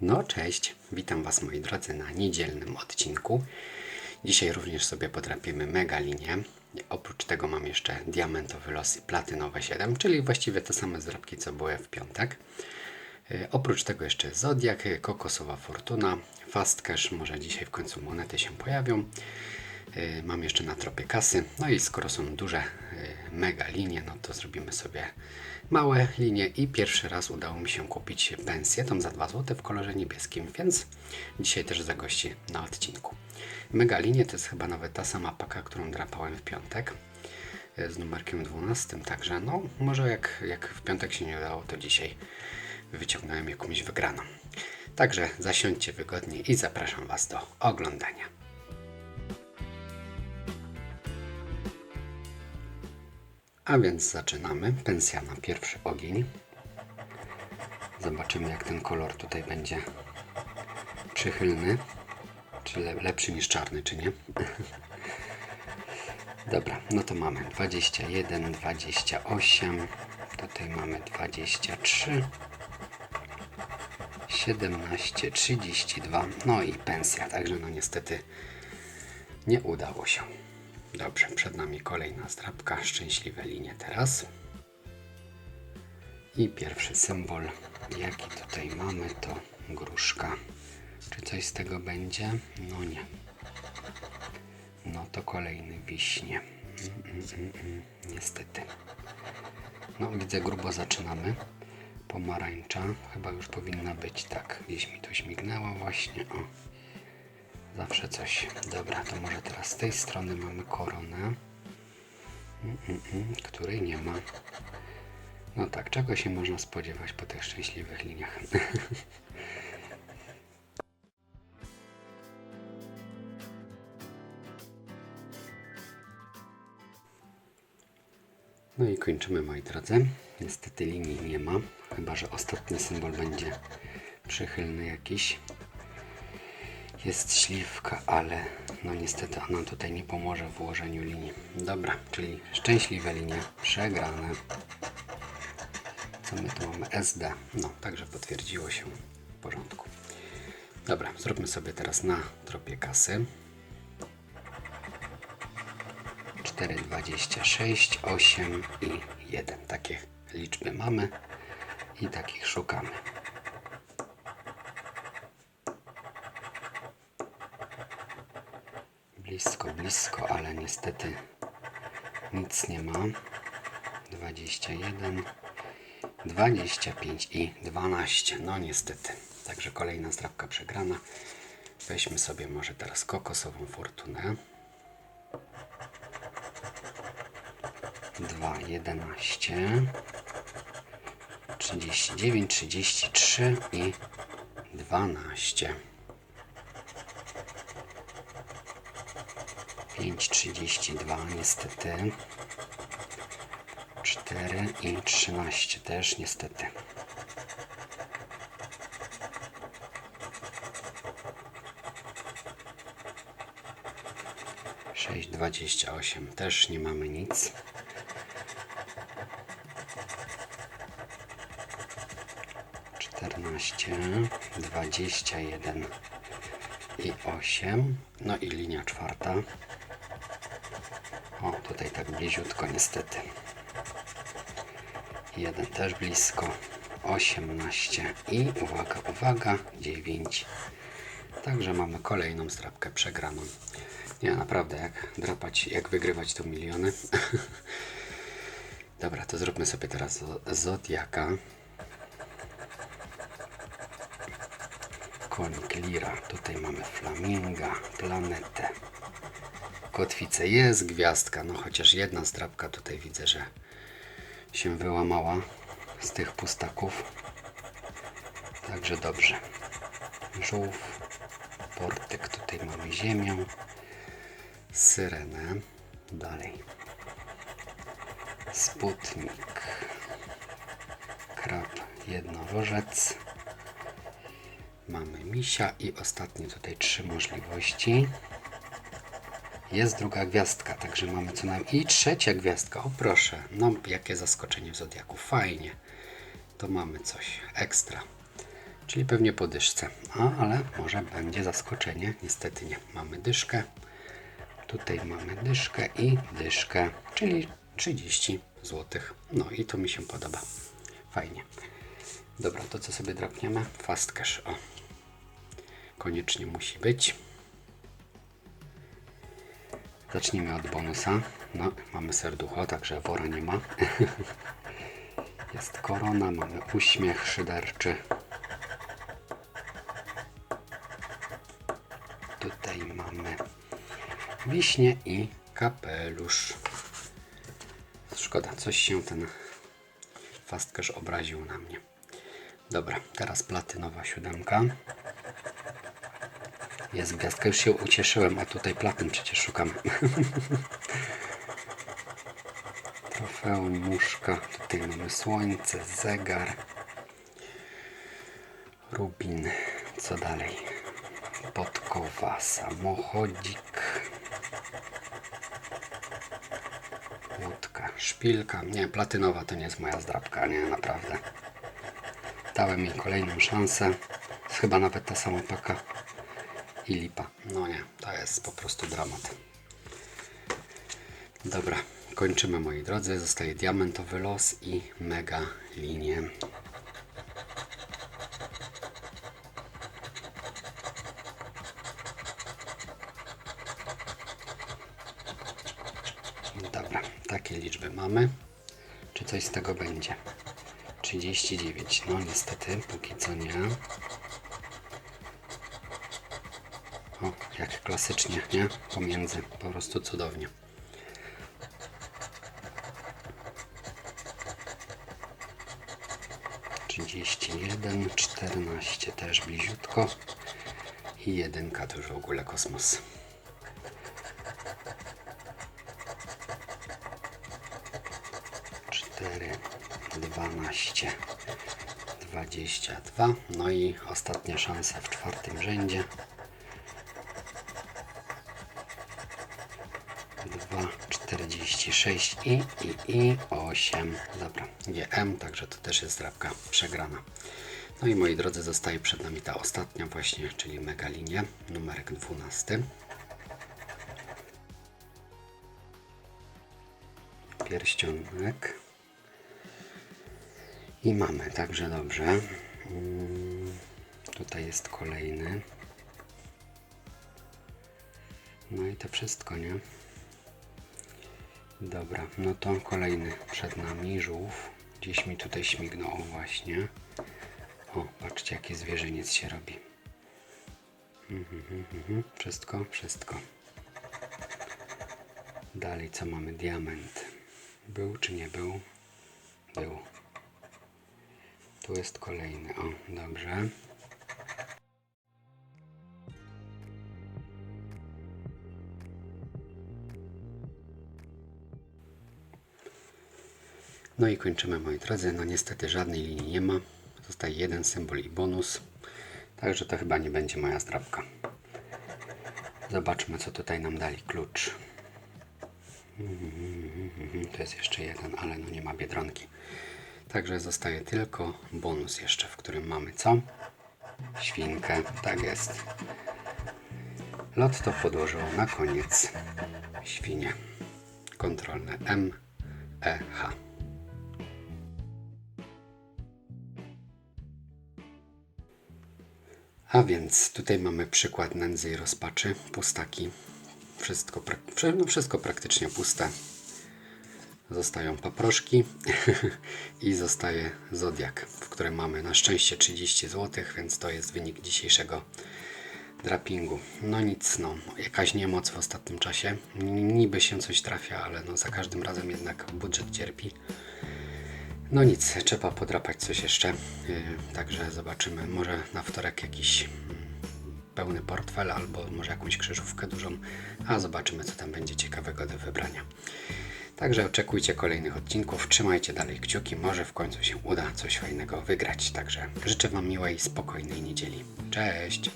No cześć, witam Was moi drodzy na niedzielnym odcinku. Dzisiaj również sobie podrapiemy mega linię. Oprócz tego mam jeszcze diamentowy los i platynowe 7, czyli właściwie te same zdrabki co były w piątek. E, Oprócz tego jeszcze Zodiak, Kokosowa Fortuna, Fast Cash, może dzisiaj w końcu monety się pojawią. E, Mam jeszcze na tropie kasy. No i skoro są duże e, mega linie, no to zrobimy sobie małe linie i pierwszy raz udało mi się kupić pensję, tą za 2 zł w kolorze niebieskim, więc dzisiaj też zagości na odcinku. Mega linie to jest chyba nawet ta sama paka, którą drapałem w piątek e, z numerkiem 12, także no może jak, jak w piątek się nie udało, to dzisiaj wyciągnąłem jakąś wygraną. Także zasiądźcie wygodnie i zapraszam Was do oglądania. A więc zaczynamy. Pensja na pierwszy ogień. Zobaczymy jak ten kolor tutaj będzie przychylny. Czy le- lepszy niż czarny, czy nie. Dobra, no to mamy 21, 28. Tutaj mamy 23. 17, 32. No i pensja, także no niestety nie udało się. Dobrze, przed nami kolejna zdrabka, szczęśliwe linie teraz. I pierwszy symbol, jaki tutaj mamy, to gruszka. Czy coś z tego będzie? No nie. No to kolejny wiśnie. Mm, mm, mm. Niestety. No widzę, grubo zaczynamy. Pomarańcza chyba już powinna być, tak. Gdzieś mi to śmignęło właśnie. O. Zawsze coś. Dobra, to może teraz z tej strony mamy koronę, mm, mm, mm, której nie ma. No tak, czego się można spodziewać po tych szczęśliwych liniach? No i kończymy moi drodzy. Niestety linii nie ma, chyba że ostatni symbol będzie przychylny jakiś. Jest śliwka, ale no niestety ona tutaj nie pomoże w ułożeniu linii. Dobra, czyli szczęśliwe linie przegrane. Co my tu mamy? SD. No, także potwierdziło się w porządku. Dobra, zróbmy sobie teraz na tropie kasy. 4, 26, 8 i 1. Takie liczby mamy i takich szukamy. Blisko, blisko, ale niestety nic nie ma. 21, 25 i 12. No niestety. Także kolejna zdrabka przegrana. Weźmy sobie może teraz kokosową fortunę. 2, 11, 39, 33 i 12. 5,32 niestety. 4 i 13 też niestety. Sześć dwadzieścia osiem też nie mamy nic. Czternaście, dwadzieścia jeden i osiem. No i linia czwarta. Tutaj tak bliziutko niestety. Jeden też blisko. 18 i uwaga, uwaga, 9. Także mamy kolejną zdrabkę przegraną. Nie, naprawdę, jak drapać, jak wygrywać tu miliony. Dobra, to zróbmy sobie teraz zo- Zodiaka. Konik Lira. Tutaj mamy Flaminga, planetę. Kotwicę jest, gwiazdka. No chociaż jedna zdrabka tutaj widzę, że się wyłamała z tych pustaków. Także dobrze. Żółw, portyk, tutaj mamy ziemię, syrenę, dalej. Sputnik, krab, jednorożec. Mamy misia i ostatnie tutaj trzy możliwości. Jest druga gwiazdka, także mamy co najmniej. I trzecia gwiazdka, o proszę. No, jakie zaskoczenie w Zodiaku, fajnie. To mamy coś ekstra. Czyli pewnie po dyszce. A, ale może będzie zaskoczenie. Niestety nie. Mamy dyszkę. Tutaj mamy dyszkę i dyszkę, czyli 30 zł. No i to mi się podoba. Fajnie. Dobra, to co sobie drapniemy? Fast cash. O. Koniecznie musi być. Zacznijmy od bonusa. No, mamy serducho, także wora nie ma. Jest korona, mamy uśmiech szyderczy. Tutaj mamy wiśnie i kapelusz. Szkoda, coś się ten fast cash obraził na mnie. Dobra, teraz platynowa siódemka. Jest gwiazdka, już się ucieszyłem, a tutaj platyn przecież szukamy. Trofeum, muszka, tutaj mamy słońce, zegar, rubin, co dalej? Podkowa, samochodzik, łódka, szpilka. Nie, platynowa to nie jest moja zdrabka, nie, naprawdę. Dałem mi kolejną szansę. Chyba nawet ta sama paka i lipa. No nie, to jest po prostu dramat. Dobra, kończymy moi drodzy. Zostaje diamentowy los i mega linie. Dobra, takie liczby mamy. Czy coś z tego będzie? 39. No niestety, póki co nie. O, jak klasycznie, nie? Pomiędzy, po prostu cudownie. Trzydzieści jeden, czternaście też bliziutko i jedynka to już w ogóle kosmos. cztery, dwanaście, dwadzieścia dwa. No i ostatnia szansa w czwartym rzędzie. 6 i, i, i 8. Dobra, GM, także to też jest drabka przegrana. No i moi drodzy, zostaje przed nami ta ostatnia właśnie, czyli mega linia, numerek 12. Pierścionek. I mamy, także dobrze. Mm, tutaj jest kolejny. No i to wszystko, nie? Dobra, no to kolejny przed nami żółw. Gdzieś mi tutaj śmignął, o właśnie. O, patrzcie jaki zwierzyniec się robi. Mhm, mhm, mhm. Wszystko, wszystko. Dalej co mamy? Diament. Był czy nie był? Był. Tu jest kolejny. O, dobrze. No i kończymy moi drodzy. No niestety żadnej linii nie ma. Zostaje jeden symbol i bonus. Także to chyba nie będzie moja zdrabka. Zobaczmy co tutaj nam dali. Klucz. To jest jeszcze jeden, ale no nie ma biedronki. Także zostaje tylko bonus jeszcze, w którym mamy co? Świnkę, tak jest. Lotto podłożyło na koniec świnie. Kontrolne M, E, H. A więc tutaj mamy przykład nędzy i rozpaczy, pustaki. Wszystko, no wszystko praktycznie puste. Zostają paproszki i zostaje zodiak, w którym mamy na szczęście 30 zł, więc to jest wynik dzisiejszego drapingu. No nic, no, jakaś niemoc w ostatnim czasie. Niby się coś trafia, ale no za każdym razem jednak budżet cierpi. No nic, trzeba podrapać coś jeszcze. Yy, Także zobaczymy. Może na wtorek jakiś mm, pełny portfel albo może jakąś krzyżówkę dużą, a zobaczymy co tam będzie ciekawego do wybrania. Także oczekujcie kolejnych odcinków, trzymajcie dalej kciuki, może w końcu się uda coś fajnego wygrać. Także życzę Wam miłej, spokojnej niedzieli. Cześć!